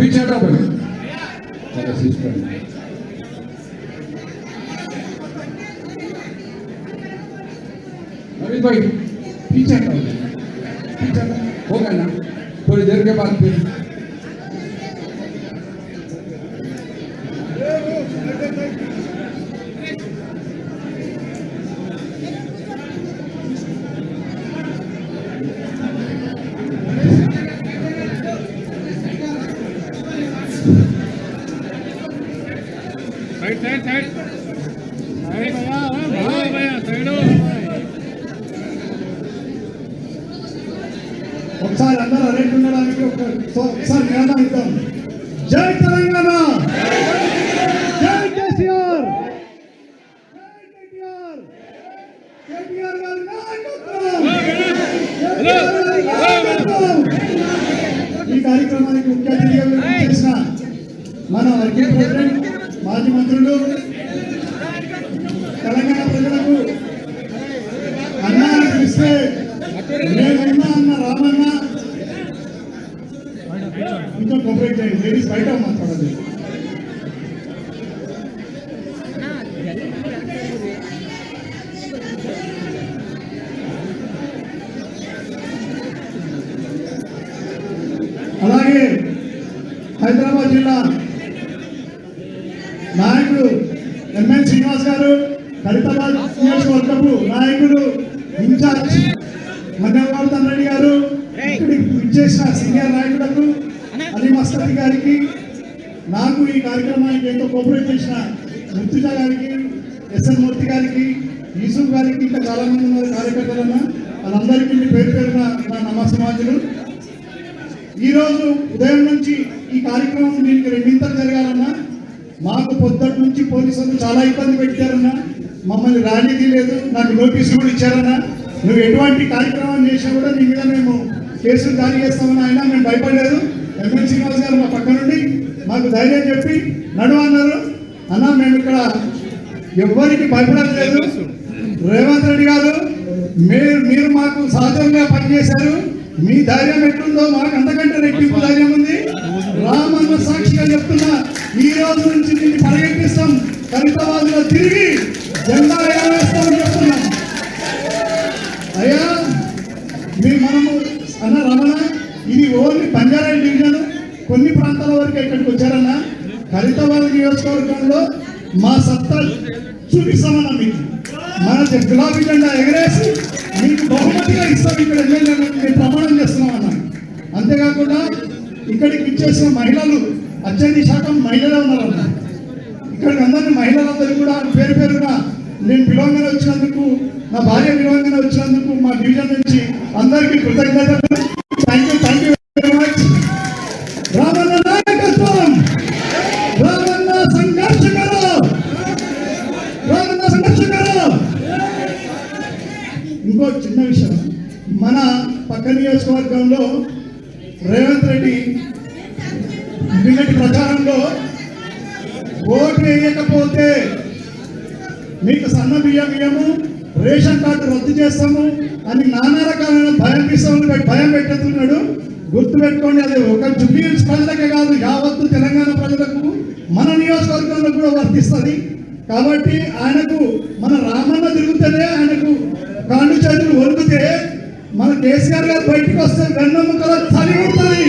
future trouble. Side side side side భయ్యా భాయ్ భయ్యా సైడ్ ఒకసారి అందరూ అరేంజ్ ఉండడానికి ఒకసారి నినాదం ఇద్దాం జై అన్న రామన్న. కొంచెం కోఆపరేట్ చేయండి. లేడీస్ బయట మాట్లాడాలి అలాగే హైదరాబాద్ జిల్లా నాయకుడు ఎంఎన్ శ్రీనివాస్ గారు ఖరీదాబాద్ నియోజకవర్గపు నాయకుడు ఇన్ఛార్జ్ మధ్యవర్ధన్ రెడ్డి గారు ఇక్కడికి ఇచ్చేసిన సీనియర్ నాయకులకు అలీ మస్తఫీ గారికి నాకు ఈ కార్యక్రమానికి ఎంతో కోఆపరేట్ చేసిన ముర్తుజ గారికి ఎస్ఎన్ మూర్తి గారికి యూసుఫ్ గారికి ఇంకా చాలా మంది ఉన్నారు కార్యకర్తలన్న. వాళ్ళందరికీ పేరు పేరున నా నమస్సమాజులు ఈరోజు ఉదయం నుంచి ఈ కార్యక్రమం దీనికి రెండింతలు జరగాలన్నా మాకు పొద్దుటి నుంచి పోలీసులు చాలా ఇబ్బంది పెట్టారన్నా మమ్మల్ని రానిది లేదు నాకు నోటీసులు కూడా ఇచ్చారన్నా. నువ్వు ఎటువంటి కార్యక్రమాలు చేసినా కూడా నీ మీద మేము కేసులు జారీ చేస్తామని అయినా మేము భయపడలేదు. శ్రీనివాస్ గారు మా పక్క నుండి మాకు ధైర్యం చెప్పి నడువు అన్నారు. అన్న మేము ఇక్కడ ఎవ్వరికి భయపడట్లేదు రేవంత్ రెడ్డి గారు మీరు మీరు మాకు సహజంగా పనిచేశారు. మీ ధైర్యం ఎట్లుందో మాకు అంతకంటే రెట్టింపు ధైర్యం ఉంది. రామన్న సాక్షిగా చెప్తున్నా ఈ రోజు నుంచి దీన్ని పరిగెత్తిస్తాం. ఖరీదాబాద్లో తిరిగి జెండా ఎగరేస్తామని చెప్తున్నాం. అయ్యా మీ మనము అన్న రమణ ఇది ఓన్లీ బంజారా డివిజన్. కొన్ని ప్రాంతాల వరకు ఇక్కడికి వచ్చారన్న ఖరీదాబాద్ నియోజకవర్గంలో మా సత్తా చూపిస్తామన్నా మీకు మన గులాబీ జెండా ఎగరేసి మీకు బహుమతిగా ఇస్తాం ఇక్కడ ఎమ్మెల్యే మేము ప్రమాణం చేస్తున్నామన్నా. అంతేకాకుండా ఇక్కడికి ఇచ్చేసిన మహిళలు అత్యంత శాతం మహిళలే ఉన్నారన్న. ఇక్కడికి అందరినీ మహిళలందరూ కూడా పేరు పేరుగా నేను పిలవంగానే వచ్చినందుకు నా భార్య పిలవంగానే వచ్చినందుకు మా డివిజన్ నుంచి అందరికీ కృతజ్ఞతలు. రేషన్ కార్డు రద్దు చేస్తాము. అని నానా రకాలైన భయం పిస్తామని భయం పెట్టేస్తున్నాడు. గుర్తు పెట్టుకోండి అది ఒక జుబ్లీహిల్స్ ప్రజలకే కాదు యావత్తు తెలంగాణ ప్రజలకు మన నియోజకవర్గంలో కూడా వర్తిస్తుంది. కాబట్టి ఆయనకు మన రామన్న తిరుగుతేనే ఆయనకు కాండు చేతులు వణుకుతే మన కేసీఆర్ గారు బయటకు వస్తే వెన్నెముకల చలి ఉంటుంది.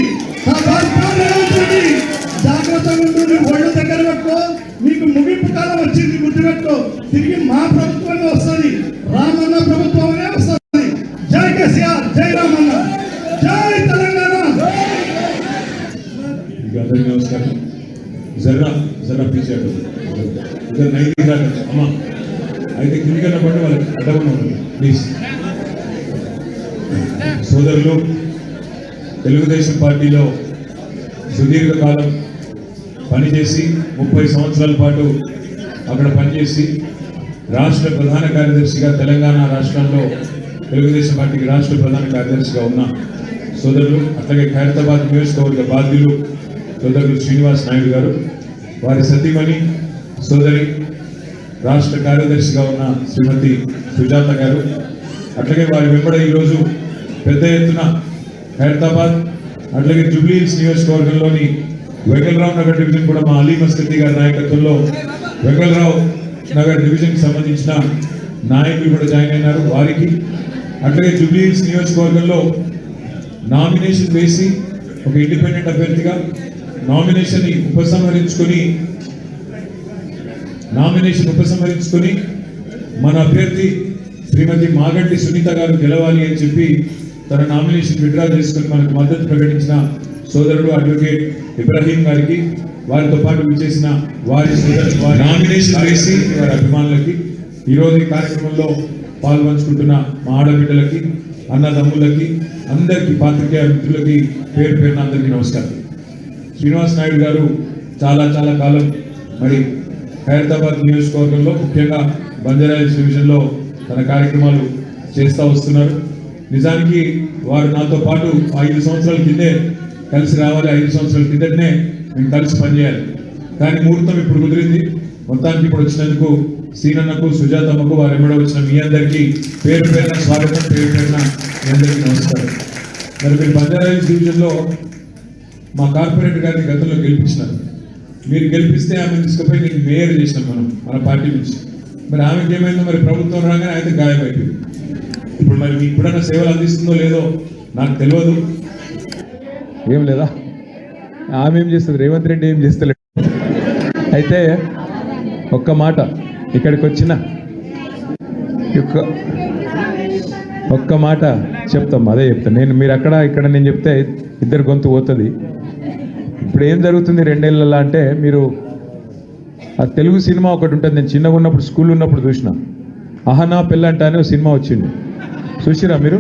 జాగ్రత్తగా ఉంటుంది ఒళ్ళు దగ్గర పెట్టుకో. మీకు ముగింపు కాలం వచ్చింది గుర్తుపెట్టుకో తిరిగి మా ప్రభుత్వమే వస్తుంది. రామన్న ప్రభుత్వమే వస్తుంది జై కేసీఆర్ జై రామన్న జై తెలంగాణ. నమస్కారం. జర్రా జర్రా పిలిచాడు ఇద్దరు నైతిక అమ్మా అయితే కిందికన్నా పడి వాళ్ళకి అడ్డమని ప్లీజ్ సోదరులు తెలుగుదేశం పార్టీలో సుదీర్ఘకాలం పనిచేసి ముప్పై సంవత్సరాల పాటు అక్కడ పనిచేసి రాష్ట్ర ప్రధాన కార్యదర్శిగా తెలంగాణ రాష్ట్రంలో తెలుగుదేశం పార్టీకి రాష్ట్ర ప్రధాన కార్యదర్శిగా ఉన్న సోదరులు అట్లాగే ఖైరతాబాద్ నియోజకవర్గ బాధ్యులు సోదరులు శ్రీనివాస్ నాయుడు గారు వారి సతీమణి సోదరి రాష్ట్ర కార్యదర్శిగా ఉన్న శ్రీమతి సుజాత గారు అట్లాగే వారి వెంబడ ఈరోజు పెద్ద ఎత్తున ఖైరతాబాద్ అట్లాగే జూబ్లీహిల్స్ నియోజకవర్గంలోని వెంకలరావు నగర్ డివిజన్ కూడా మా అలీ మస్కతి గారి నాయకత్వంలో వెంకలరావు నగర్ డివిజన్కి సంబంధించిన నాయకులు కూడా జాయిన్ అయినారు. వారికి అట్లాగే జూబ్లీహిల్స్ నియోజకవర్గంలో నామినేషన్ వేసి ఒక ఇండిపెండెంట్ అభ్యర్థిగా నామినేషన్ని ఉపసంహరించుకొని నామినేషన్ ఉపసంహరించుకొని మన అభ్యర్థి శ్రీమతి మాగంటి సునీత గారు గెలవాలి అని చెప్పి తన నామినేషన్ విత్డ్రా చేసుకుని మనకు మద్దతు ప్రకటించిన సోదరుడు అడ్వకేట్ ఇబ్రాహీం గారికి వారితో పాటు విచ్చేసిన వారి సోదరు వారి నామినేషన్ వేసి వారి అభిమానులకి ఈరోజు ఈ కార్యక్రమంలో పాల్పంచుకుంటున్న మా ఆడబిడ్డలకి అన్నదమ్ములకి అందరికీ పాత్రికేయ మిత్రులకి పేరు పేరున అందరికీ నమస్కారం. శ్రీనివాస్ నాయుడు గారు చాలా చాలా కాలం మరి ఖైరతాబాద్ నియోజకవర్గంలో ముఖ్యంగా బంజారాహిల్స్ డివిజన్లో తన కార్యక్రమాలు చేస్తూ వస్తున్నారు. నిజానికి వారు నాతో పాటు ఐదు సంవత్సరాల కిందే కలిసి రావాలి ఐదు సంవత్సరాల కిందటనే మేము కలిసి పనిచేయాలి. కానీ ముహూర్తం ఇప్పుడు కుదిరింది. మొత్తానికి ఇప్పుడు వచ్చినందుకు సీనన్నకు సుజాతమ్మకు వారు ఎమ్మడ వచ్చిన మీ అందరికీ పేరు పేరున స్వాగతం పేరు పేరున మీ అందరికీ నమస్కారం. మరి మీరు పంచాయతీ డివిజన్లో మా కార్పొరేట్ గారిని గతంలో గెలిపించినారు. మీరు గెలిపిస్తే ఆమె తీసుకుపోయి నేను మేయర్ చేసినాం మనం మన పార్టీ నుంచి. మరి ఆమెకి ఏమైందో మరి ప్రభుత్వం రాగానే అయితే గాయమైపోయింది. ఇప్పుడు మరి మీకు ఎప్పుడైనా సేవలు అందిస్తుందో లేదో నాకు తెలియదు. ఏం లేదా? ఆమె ఏం చేస్తుంది? రేవంత్ రెడ్డి ఏం చేస్తలేదు అయితే ఒక్క మాట ఇక్కడికి వచ్చిన ఒక్క మాట చెప్తాం అదే చెప్తాను నేను మీరు అక్కడ ఇక్కడ నేను చెప్తే ఇద్దరు గొంతు పోతుంది. ఇప్పుడు ఏం జరుగుతుంది రెండేళ్ళ అంటే మీరు ఆ తెలుగు సినిమా ఒకటి ఉంటుంది. నేను చిన్నగా ఉన్నప్పుడు స్కూల్ ఉన్నప్పుడు చూసిన. అహనా పెళ్ళంట అనే ఒక సినిమా వచ్చింది. చూసిరా మీరు?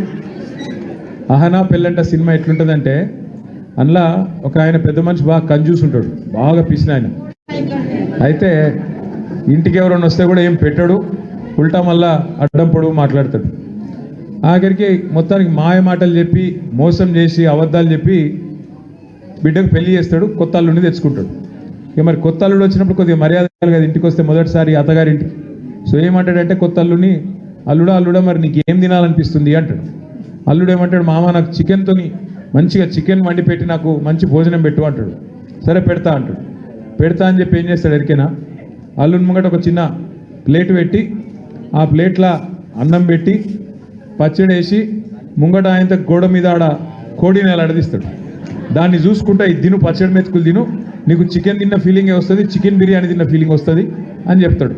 అహనా పెళ్ళంట సినిమా ఎట్లుంటుందంటే అందులో ఒక ఆయన పెద్ద మనిషి బాగా కంజూస్ ఉంటాడు బాగా పిసిన ఆయన. అయితే ఇంటికి ఎవరైనా వస్తే కూడా ఏం పెట్టాడు ఉల్టా మళ్ళా అడ్డం పొడుగు మాట్లాడతాడు. ఆఖరికి మొత్తానికి మాయ మాటలు చెప్పి మోసం చేసి అబద్ధాలు చెప్పి బిడ్డకు పెళ్ళి చేస్తాడు కొత్త అల్లుడిని తెచ్చుకుంటాడు. ఇక మరి కొత్త అల్లుడు వచ్చినప్పుడు కొద్దిగా మర్యాద కదా ఇంటికి వస్తే మొదటిసారి అత్తగారింటికి. సో ఏమంటాడంటే కొత్త అల్లుడిని అల్లుడా అల్లుడా మరి నీకు ఏం తినాలనిపిస్తుంది? అంటాడు. అల్లుడు ఏమంటాడు మామ నాకు చికెన్తోని మంచిగా చికెన్ వండి పెట్టి నాకు మంచి భోజనం పెట్టు అంటాడు. సరే పెడతా అంటాడు. పెడతా అని చెప్పి ఏం చేస్తాడు ఎరికేనా? అల్లుని ముంగట ఒక చిన్న ప్లేట్ పెట్టి ఆ ప్లేట్లో అన్నం పెట్టి పచ్చడి వేసి ముంగట ఆయనతో గోడ మీద ఆడ కోడిని అలా అడదిస్తాడు దాన్ని చూసుకుంటా ఇది తిను పచ్చడి మెతుకులు తిను. నీకు చికెన్ తిన్న ఫీలింగే వస్తుంది చికెన్ బిర్యానీ తిన్న ఫీలింగ్ వస్తుంది అని చెప్తాడు.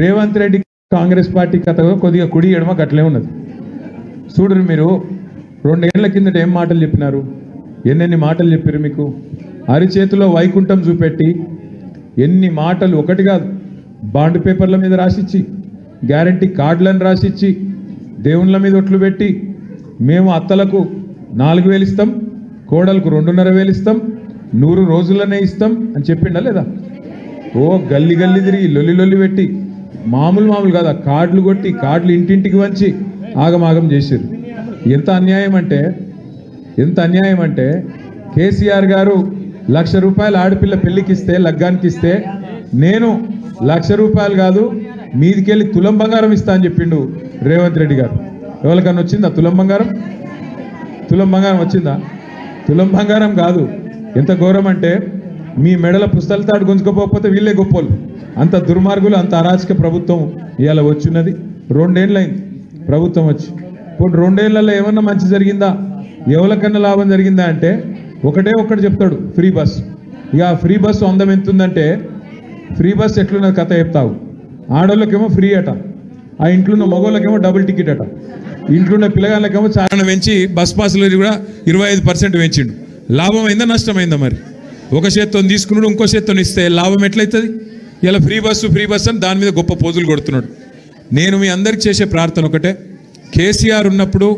రేవంత్ రెడ్డి కాంగ్రెస్ పార్టీ కథ కొద్దిగా కుడి ఎడమ గట్లే ఉన్నది. చూడరు మీరు రెండేళ్ళ కిందట ఏం మాటలు చెప్పినారు? ఎన్నెన్ని మాటలు చెప్పారు మీకు? అరిచేతిలో వైకుంఠం చూపెట్టి ఎన్ని మాటలు ఒకటి కాదు బాండ్ పేపర్ల మీద రాసిచ్చి గ్యారంటీ కార్డులను రాసిచ్చి దేవుళ్ళ మీద ఒట్లు పెట్టి మేము అత్తలకు నాలుగు వేలు ఇస్తాం కోడలకు రెండున్నర వేలు ఇస్తాం నూరు రోజులనే ఇస్తాం అని చెప్పిండా లేదా? ఓ గల్లి గల్లి తిరిగి లొల్లి లొల్లి పెట్టి మామూలు మామూలు కాదు ఆ కార్డులు కొట్టి కార్డులు ఇంటింటికి వంచి ఆగమాగం చేశారు ఎంత అన్యాయం అంటే ఎంత అన్యాయం అంటే కేసీఆర్ గారు లక్ష రూపాయలు ఆడపిల్ల పెళ్ళికి ఇస్తే లగ్గానికి ఇస్తే నేను లక్ష రూపాయలు కాదు మీదికెళ్ళి తులం బంగారం ఇస్తా అని చెప్పిండు రేవంత్ రెడ్డి గారు. ఎవరికన్నా వచ్చిందా తులం బంగారం? తులం బంగారం వచ్చిందా? తులం బంగారం కాదు. ఎంత ఘోరం అంటే మీ మెడల పుస్తల తాడు గుంజుకోకపోతే వీళ్ళే గొప్పోళ్ళు అంత దుర్మార్గులు అంత అరాచక ప్రభుత్వం ఇవాళ వచ్చిన్నది. రెండేళ్ళైంది ప్రభుత్వం వచ్చి. ఇప్పుడు రెండేళ్ళలో ఏమన్నా మంచి జరిగిందా? ఎవరికన్నా లాభం జరిగిందా అంటే ఒకటే ఒక్కటి చెప్తాడు ఫ్రీ బస్. ఇక ఫ్రీ బస్సు అందం ఎంత ఉందంటే ఫ్రీ బస్ ఎట్లున్నది కథ చెప్తావు. ఆడోళ్ళకేమో ఫ్రీ అట ఆ ఇంట్లో ఉన్న మగోళ్ళకేమో డబుల్ టికెట్ అట. ఇంట్లో ఉన్న పిల్లగాళ్ళకేమో చాలా పెంచి బస్ పాసులు కూడా ఇరవై ఐదు పర్సెంట్ పెంచిండు. లాభం అయిందా నష్టమైందా మరి? ఒక చేత్తో తీసుకున్నాడు ఇంకో చేత్తో ఇస్తే లాభం ఎట్లయితుంది? ఇలా ఫ్రీ బస్సు ఫ్రీ బస్ అని దాని మీద గొప్ప పోజులు కొడుతున్నాడు. నేను మీ అందరికి చేసే ప్రార్థన ఒకటే కేసీఆర్ ఉన్నప్పుడు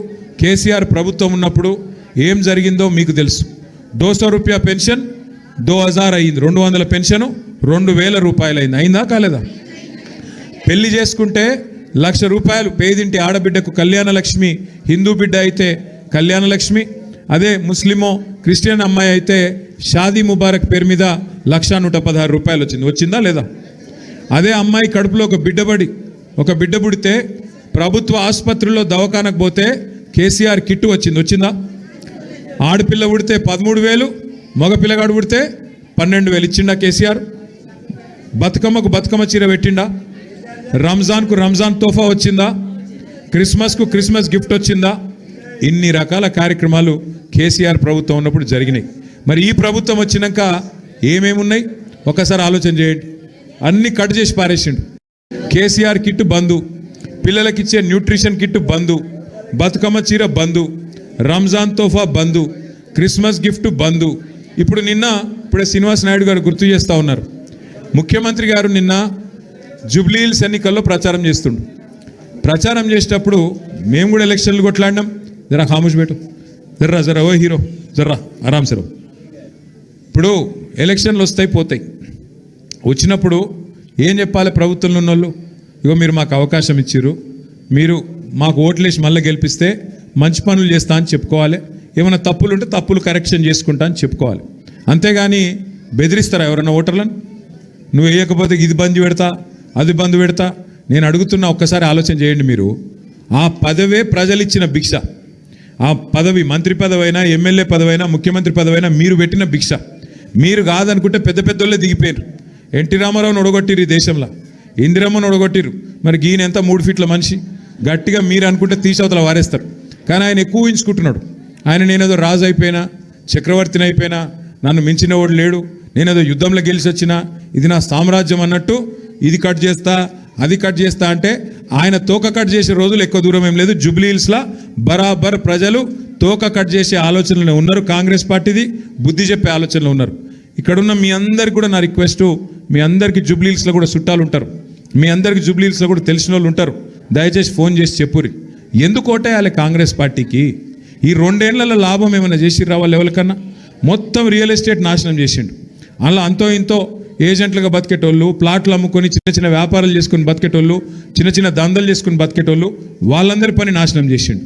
కేసీఆర్ ప్రభుత్వం ఉన్నప్పుడు ఏం జరిగిందో మీకు తెలుసు. దో సో రూపాయ పెన్షన్ దో హజార్ అయింది. రెండు వందల పెన్షన్ రెండు వేల రూపాయలు అయింది అయిందా కాలేదా? పెళ్ళి చేసుకుంటే లక్ష రూపాయలు పేదింటి ఆడబిడ్డకు కళ్యాణ లక్ష్మి హిందూ బిడ్డ అయితే కళ్యాణ లక్ష్మి అదే ముస్లిమో క్రిస్టియన్ అమ్మాయి అయితే షాదీ ముబారక్ పేరు మీద లక్ష నూట పదహారు రూపాయలు వచ్చింది. వచ్చిందా లేదా? అదే అమ్మాయి కడుపులో ఒక బిడ్డబడి ఒక బిడ్డ పుడితే ప్రభుత్వ ఆసుపత్రిలో దవాఖానకు పోతే కేసీఆర్ కిట్టు వచ్చింది. వచ్చిందా? ఆడపిల్ల ఉడితే పదమూడు వేలు మగపిల్లగాడు ఉడితే పన్నెండు వేలు ఇచ్చిండా కేసీఆర్? బతుకమ్మకు బతుకమ్మ చీర పెట్టిండా? రంజాన్కు రంజాన్ తోఫా వచ్చిందా? క్రిస్మస్కు క్రిస్మస్ గిఫ్ట్ వచ్చిందా? ఇన్ని రకాల కార్యక్రమాలు కేసీఆర్ ప్రభుత్వం ఉన్నప్పుడు జరిగినాయి. మరి ఈ ప్రభుత్వం వచ్చినాక ఏమేమి ఉన్నాయి ఒకసారి ఆలోచన చేయండి. అన్నీ కట్ చేసి పారేసిండు. కేసీఆర్ కిట్ బంధు పిల్లలకిచ్చే న్యూట్రిషన్ కిట్ బంధు బతుకమ్మ చీర బంధు రంజాన్ తోఫా బంధు క్రిస్మస్ గిఫ్ట్ బంధు ఇప్పుడు నిన్న ఇప్పుడే శ్రీనివాస్ నాయుడు గారు గుర్తు చేస్తూ ఉన్నారు. ముఖ్యమంత్రి గారు నిన్న జూబ్లీహిల్స్ ఎన్నికల్లో ప్రచారం చేస్తుండు. ప్రచారం చేసేటప్పుడు మేము కూడా ఎలక్షన్లు కొట్లాడినాం. జరా ఖాముష్ బేటు జర్రా జరా ఓ హీరో. జర్రా ఆరామ్ సరో ఇప్పుడు ఎలక్షన్లు వస్తాయి పోతాయి. వచ్చినప్పుడు ఏం చెప్పాలి ప్రభుత్వంలో ఉన్న వాళ్ళు ఇగో మీరు మాకు అవకాశం ఇచ్చిర్రు. మీరు మాకు ఓట్లేసి మళ్ళీ గెలిపిస్తే మంచి పనులు చేస్తా అని చెప్పుకోవాలి. ఏమైనా తప్పులు ఉంటే తప్పులు కరెక్షన్ చేసుకుంటా అని చెప్పుకోవాలి. అంతేగాని బెదిరిస్తారా ఎవరైనా ఓటర్లను? నువ్వు వేయకపోతే ఇది బంద్ పెడతా అది బంద్ పెడతా. నేను అడుగుతున్నా ఒక్కసారి ఆలోచన చేయండి మీరు. ఆ పదవే ప్రజలు ఇచ్చిన భిక్ష. ఆ పదవి మంత్రి పదవైనా ఎమ్మెల్యే పదవైనా ముఖ్యమంత్రి పదవైనా మీరు పెట్టిన భిక్ష. మీరు కాదనుకుంటే పెద్ద పెద్దోళ్ళే దిగిపోయారు ఎన్టీ రామారావుని ఒడగొట్టిరు ఈ దేశంలో. ఇందిరమ్మను ఒడగొట్టిరు మరి ఈయన ఎంత మూడు ఫీట్ల మనిషి? గట్టిగా మీరు అనుకుంటే తీసవతల వారేస్తారు. కానీ ఆయన ఎక్కువ ఊహించుకుంటున్నాడు. ఆయన నేనేదో రాజు అయిపోయినా చక్రవర్తిని అయిపోయినా నన్ను మించిన వాడు లేడు నేనేదో యుద్ధంలో గెలిచి వచ్చినా ఇది నా సామ్రాజ్యం అన్నట్టు ఇది కట్ చేస్తా అది కట్ చేస్తా అంటే ఆయన తోక కట్ చేసే రోజులు ఎక్కువ దూరం ఏం లేదు. జుబ్లీహిల్స్లో బరాబర్ ప్రజలు తోక కట్ చేసే ఆలోచనలు ఉన్నారు. కాంగ్రెస్ పార్టీది బుద్ధి చెప్పే ఆలోచనలు ఉన్నారు. ఇక్కడున్న మీ అందరికి కూడా నా రిక్వెస్ట్ మీ అందరికీ జూబ్లీహిల్స్లో కూడా చుట్టాలు ఉంటారు. మీ అందరికి జూబ్లీ కూడా తెలిసిన వాళ్ళు ఉంటారు. దయచేసి ఫోన్ చేసి చెప్పురి ఎందుకు ఓటేయాలి కాంగ్రెస్ పార్టీకి? ఈ రెండేళ్ళలో లాభం ఏమైనా చేసి రావాలి ఎవరికన్నా? మొత్తం రియల్ ఎస్టేట్ నాశనం చేసిండు. అలా అంతో ఇంతో ఏజెంట్లుగా బతికేటోళ్ళు ప్లాట్లు అమ్ముకొని చిన్న చిన్న వ్యాపారాలు చేసుకుని బతికేటోళ్ళు చిన్న చిన్న దందలు చేసుకుని బతికేటోళ్ళు వాళ్ళందరి పని నాశనం చేసిండు.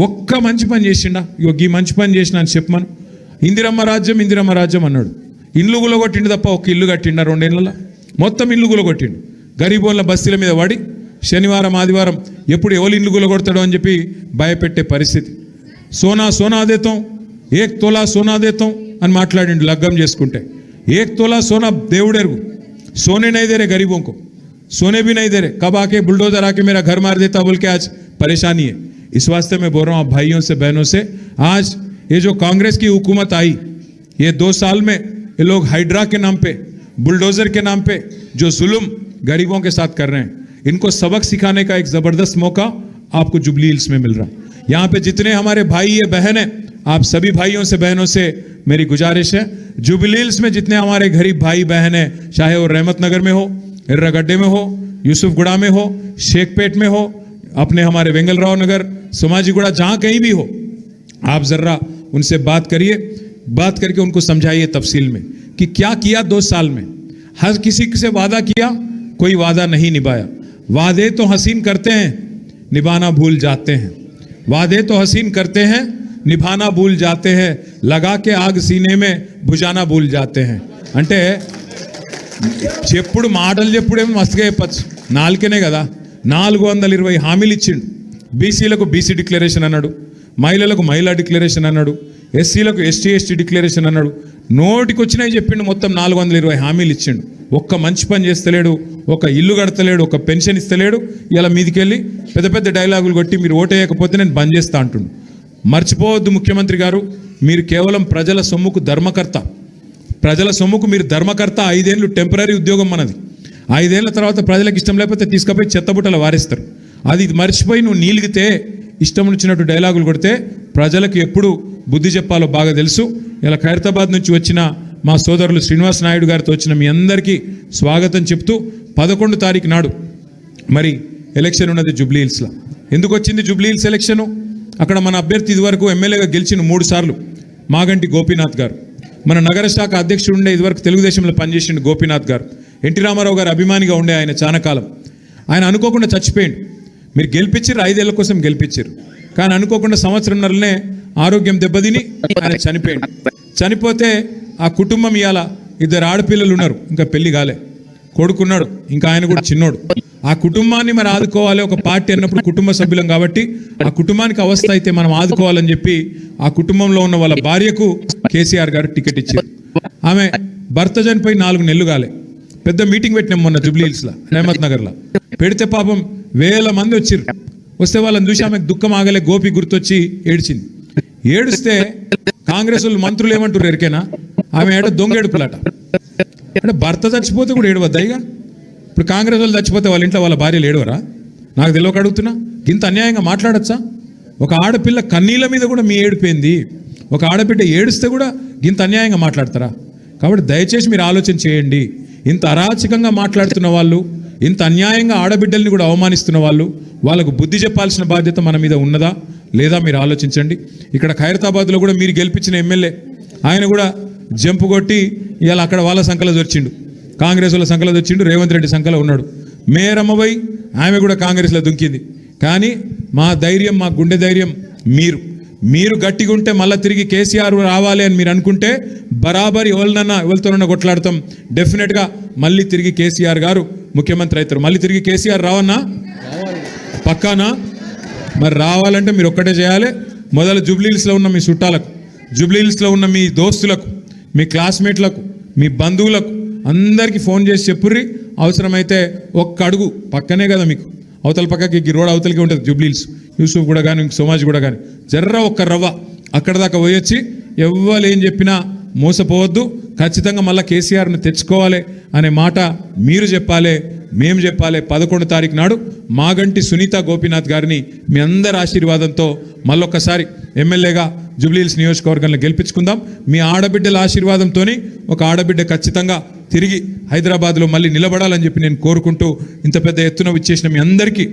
ఒక్క మంచి పని చేసిండా? ఇగో ఈ మంచి పని చేసిన అని చెప్పమను. ఇందిరమ్మ రాజ్యం ఇందిరమ్మ రాజ్యం అన్నాడు. ఇల్లు గులగొట్టిండు తప్ప ఒక ఇల్లు కట్టిండా రెండేళ్ళలో మొత్తం ఇల్లు గులగొట్టిండు. గరీబోళ్ళ బస్తీల మీద పడి శనివారం ఆదివారం ఎప్పుడు ఎవరు ఇల్లు గులగొడతాడో అని చెప్పి భయపెట్టే పరిస్థితి సోనా సోనా దేతం ఏక్ తోలా సోనా దేతం అని మాట్లాడిండు లగ్గం చేసుకుంటే ఏక్ తోలా सोना देवड़ेरगु सोने नहीं दे रहे गरीबों को सोने भी नहीं दे रहे कब आके बुलडोजर आके मेरा घर मार देता बोल के आज परेशानी है इस वास्ते मैं बोल रहा हूँ आप भाइयों से बहनों से आज ये जो कांग्रेस की हुकूमत आई ये दो साल में ये लोग हाइड्रा के नाम पे बुलडोजर के नाम पे जो जुल्म गरीबों के साथ कर रहे हैं। इनको सबक सिखाने का एक ज़बरदस्त मौका आपको जुबली हिल्स में मिल रहा है। यहाँ पे जितने हमारे भाई या बहन हैं, आप सभी भाइयों से बहनों से मेरी गुजारिश है। जुबली हिल्स में जितने हमारे गरीब भाई बहन हैं, चाहे वो रहमत नगर में हो, इर्रागड्डे में हो, यूसुफगुड़ा में हो, शेखपेट में हो, अपने हमारे वेंगलराव नगर, सोमाजीगुड़ा, जहाँ कहीं भी हो, आप जर्रा उनसे बात करिए। बात करके उनको समझाइए तफसील में कि क्या किया दो साल में। हर किसी से वादा किया कोई वादा नहीं निभाया वादे तो हसीन करते हैं निभाना भूल जाते हैं वादे तो हसीन करते हैं निभाना भूल जाते हैं लगा के आग सीने में बुझाना भूल जाते हैं అంటే చెప్పుడు మాటలు చెప్పుడేమో మస్తుగా చెప్పచ్చు నాలుకనే కదా నాలుగు వందల ఇరవై హామీలు ఇచ్చిండు బీసీలకు బీసీ డిక్లరేషన్ అన్నాడు మహిళలకు మహిళా డిక్లరేషన్ అన్నాడు ఎస్సీలకు ఎస్టీ ఎస్టీ డిక్లరేషన్ అన్నాడు నోటికి వచ్చినాయి చెప్పిండు మొత్తం నాలుగు వందల ఇరవై హామీలు ఇచ్చిండు ఒక్క మంచి పని చేస్తలేడు ఒక ఇల్లు కడతలేడు ఒక పెన్షన్ ఇస్తలేడు. ఇలా మీదికెళ్ళి పెద్ద పెద్ద డైలాగులు కొట్టి మీరు ఓటేయకపోతే నేను బంద్ చేస్తా అంటుండు. మర్చిపోవద్దు ముఖ్యమంత్రి గారు మీరు కేవలం ప్రజల సొమ్ముకు ధర్మకర్త. ప్రజల సొమ్ముకు మీరు ధర్మకర్త ఐదేళ్ళు టెంపరీ ఉద్యోగం మనది. ఐదేళ్ళ తర్వాత ప్రజలకు ఇష్టం లేకపోతే తీసుకుపోయి చెత్తబుట్టలు వారేస్తారు. అది మర్చిపోయి నువ్వు నీలిగితే ఇష్టం వచ్చినట్టు డైలాగులు కొడితే ప్రజలకు ఎప్పుడు బుద్ధి చెప్పాలో బాగా తెలుసు. ఇలా ఖైరతాబాద్ నుంచి వచ్చిన మా సోదరులు శ్రీనివాస్ నాయుడు గారితో వచ్చిన మీ అందరికీ స్వాగతం చెప్తూ పదకొండు తారీఖు నాడు మరి ఎలక్షన్ ఉన్నది జూబ్లీ హిల్స్లో. ఎందుకు వచ్చింది జూబ్లీ హిల్స్ ఎలక్షను? అక్కడ మన అభ్యర్థి ఇదివరకు ఎమ్మెల్యేగా గెలిచిన మూడు సార్లు మాగంటి గోపీనాథ్ గారు. మన నగర శాఖ అధ్యక్షుడు ఉండే ఇదివరకు తెలుగుదేశంలో పనిచేసిండు గోపీనాథ్ గారు. ఎన్టీ రామారావు గారు అభిమానిగా ఉండే ఆయన చాలా కాలం. ఆయన అనుకోకుండా చచ్చిపోయిండు. మీరు గెలిపించారు ఐదేళ్ళ కోసం గెలిపించారు కానీ అనుకోకుండా సంవత్సరంన్నరనే ఆరోగ్యం దెబ్బతిని ఆయన చనిపోయిండు. చనిపోతే ఆ కుటుంబం ఇవాళ ఇద్దరు ఆడపిల్లలు ఉన్నారు. ఇంకా పెళ్ళి కాలే. కొడుకున్నాడు. ఇంకా ఆయన కూడా చిన్నోడు. ఆ కుటుంబాన్ని మరి ఆదుకోవాలి. ఒక పార్టీ అన్నప్పుడు కుటుంబ సభ్యులం కాబట్టి ఆ కుటుంబానికి అవస్థ అయితే మనం ఆదుకోవాలని చెప్పి ఆ కుటుంబంలో ఉన్న వాళ్ళ భార్యకు కేసీఆర్ గారు టికెట్ ఇచ్చారు. ఆమె భర్త చనిపోయి నాలుగు నెలలు కాలే. పెద్ద మీటింగ్ పెట్టినాం మొన్న జూబ్లీ హిల్స్లో రేమత్ నగర్లో. పెడితే పాపం వేల మంది వచ్చిర్రు. వస్తే వాళ్ళని చూసి ఆమెకు దుఃఖం ఆగలే. గోపి గుర్తొచ్చి ఏడ్చింది. ఏడిస్తే కాంగ్రెస్ వాళ్ళు మంత్రులు ఏమంటారు ఎరికేనా? ఆమె ఏడ దొంగ ఏడుపులాట. అంటే భర్త చచ్చిపోతే కూడా ఏడవద్దు ఇక? ఇప్పుడు కాంగ్రెస్ వాళ్ళు చచ్చిపోతే వాళ్ళ ఇంట్లో వాళ్ళ భార్యలు ఏడవరా? నాకు తెలియక అడుగుతున్నా. ఇంత అన్యాయంగా మాట్లాడచ్చా? ఒక ఆడపిల్ల కన్నీళ్ళ మీద కూడా మీ ఏడిపోయింది. ఒక ఆడబిడ్డ ఏడిస్తే కూడా ఇంత అన్యాయంగా మాట్లాడతారా? కాబట్టి దయచేసి మీరు ఆలోచన చేయండి. ఇంత అరాచకంగా మాట్లాడుతున్న వాళ్ళు ఇంత అన్యాయంగా ఆడబిడ్డల్ని కూడా అవమానిస్తున్న వాళ్ళు వాళ్ళకు బుద్ధి చెప్పాల్సిన బాధ్యత మన మీద ఉన్నదా? లేదా మీరు ఆలోచించండి. ఇక్కడ ఖైరతాబాద్లో కూడా మీరు గెలిపించిన ఎమ్మెల్యే ఆయన కూడా జంపు కొట్టి ఇవాళ అక్కడ వాళ్ళ సంఖ్యలో దొరిచిండు కాంగ్రెస్ వాళ్ళ సంఖ్యలో వచ్చిండు రేవంత్ రెడ్డి సంఖ్యలో ఉన్నాడు. మేయర్ అమ్మబోయి ఆమె కూడా కాంగ్రెస్లో దుంకింది. కానీ మా ధైర్యం మా గుండె ధైర్యం మీరు. మీరు గట్టిగా ఉంటే మళ్ళీ తిరిగి కేసీఆర్ రావాలి అని మీరు అనుకుంటే బరాబరి ఎవరినన్నా ఎవరితోనన్నా కొట్లాడతాం. డెఫినెట్గా మళ్ళీ తిరిగి కేసీఆర్ గారు ముఖ్యమంత్రి అవుతారు. మళ్ళీ తిరిగి కేసీఆర్ రావన్నా? పక్కానా? మరి రావాలంటే మీరు ఒక్కటే చేయాలి. మొదలు జూబ్లీహిల్స్లో ఉన్న మీ చుట్టాలకు జూబ్లీహిల్స్లో ఉన్న మీ దోస్తులకు మీ క్లాస్మేట్లకు మీ బంధువులకు అందరికీ ఫోన్ చేసి చెప్పుర్రి. అవసరమైతే ఒక్క అడుగు పక్కనే కదా మీకు. అవతల పక్కకి ఈ రోడ్ అవతలకి ఉంటుంది జూబ్లీల్స్ యూసుఫ్ కూడా కానీ సోమాజ్ కూడా కానీ జర్ర ఒక్క రవ్వ అక్కడ దాకా పోయొచ్చి ఎవ్వరు ఏం చెప్పినా మోసపోవద్దు. ఖచ్చితంగా మళ్ళీ కేసీఆర్ని తెచ్చుకోవాలి అనే మాట మీరు చెప్పాలి మేము చెప్పాలి పదకొండు తారీఖు నాడు మాగంటి సునీత గోపీనాథ్ గారిని మీ అందరి ఆశీర్వాదంతో మళ్ళొక్కసారి ఎమ్మెల్యేగా జూబ్లీహిల్స్ నియోజకవర్గంలో గెలిపించుకుందాం. మీ ఆడబిడ్డల ఆశీర్వాదంతో ఒక ఆడబిడ్డ ఖచ్చితంగా తిరిగి హైదరాబాద్లో మళ్ళీ నిలబడాలని చెప్పి నేను కోరుకుంటూ ఇంత పెద్ద ఎత్తున విచ్చేసిన మీ అందరికీ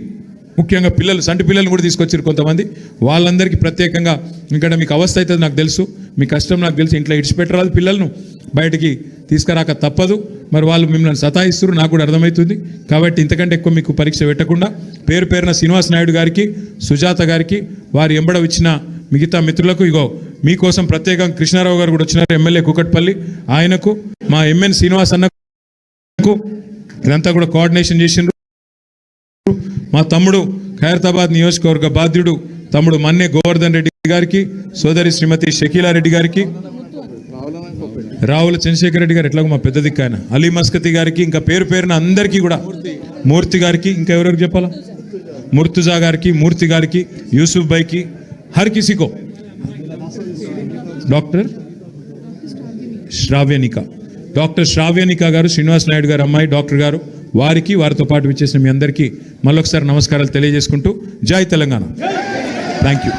ముఖ్యంగా పిల్లలు సంటి పిల్లలు కూడా తీసుకొచ్చారు కొంతమంది. వాళ్ళందరికీ ప్రత్యేకంగా ఇంకా మీకు అవస్థ అవుతుంది నాకు తెలుసు. మీ కష్టం నాకు తెలుసు. ఇంట్లో ఇడిచిపెట్టరాదు పిల్లలను. బయటికి తీసుకురాక తప్పదు. మరి వాళ్ళు మిమ్మల్ని సతాయిస్తారు నాకు కూడా అర్థమవుతుంది. కాబట్టి ఇంతకంటే ఎక్కువ మీకు పరీక్ష పెట్టకుండా పేరు పేరున శ్రీనివాస్ నాయుడు గారికి సుజాత గారికి వారి ఎంబడ ఇచ్చిన మిగతా మిత్రులకు ఇగో మీకోసం ప్రత్యేకంగా కృష్ణారావు గారు కూడా వచ్చినారు ఎమ్మెల్యే కుకట్పల్లి. ఆయనకు మా ఎంఎన్ శ్రీనివాస్ అన్నకు ఇదంతా కూడా కోఆర్డినేషన్ చేసిండ్రు. మా తమ్ముడు ఖైరతాబాద్ నియోజకవర్గ బాధ్యుడు తమ్ముడు మన్నె గోవర్ధన్ రెడ్డి గారికి సోదరి శ్రీమతి షకీలారెడ్డి గారికి రావుల చంద్రశేఖర్ రెడ్డి గారు ఎట్లాగో మా పెద్ద దిక్కు ఆయన. అలీ మస్కతి గారికి ఇంకా పేరు పేరున అందరికీ కూడా మూర్తి గారికి ఇంకా ఎవరెవరికి చెప్పాలా? ముర్తుజా గారికి మూర్తి గారికి యూసుఫ్ బైకి హర్ కిసికో డాక్టర్ శ్రావ్యనిక డాక్టర్ శ్రావ్యనిక గారు శ్రీనివాస్ నాయుడు గారు అమ్మాయి డాక్టర్ గారు వారికి వారితో పాటు విచ్చేసిన మీ అందరికీ మళ్ళొకసారి నమస్కారాలు తెలియజేసుకుంటూ జై తెలంగాణ. Thank you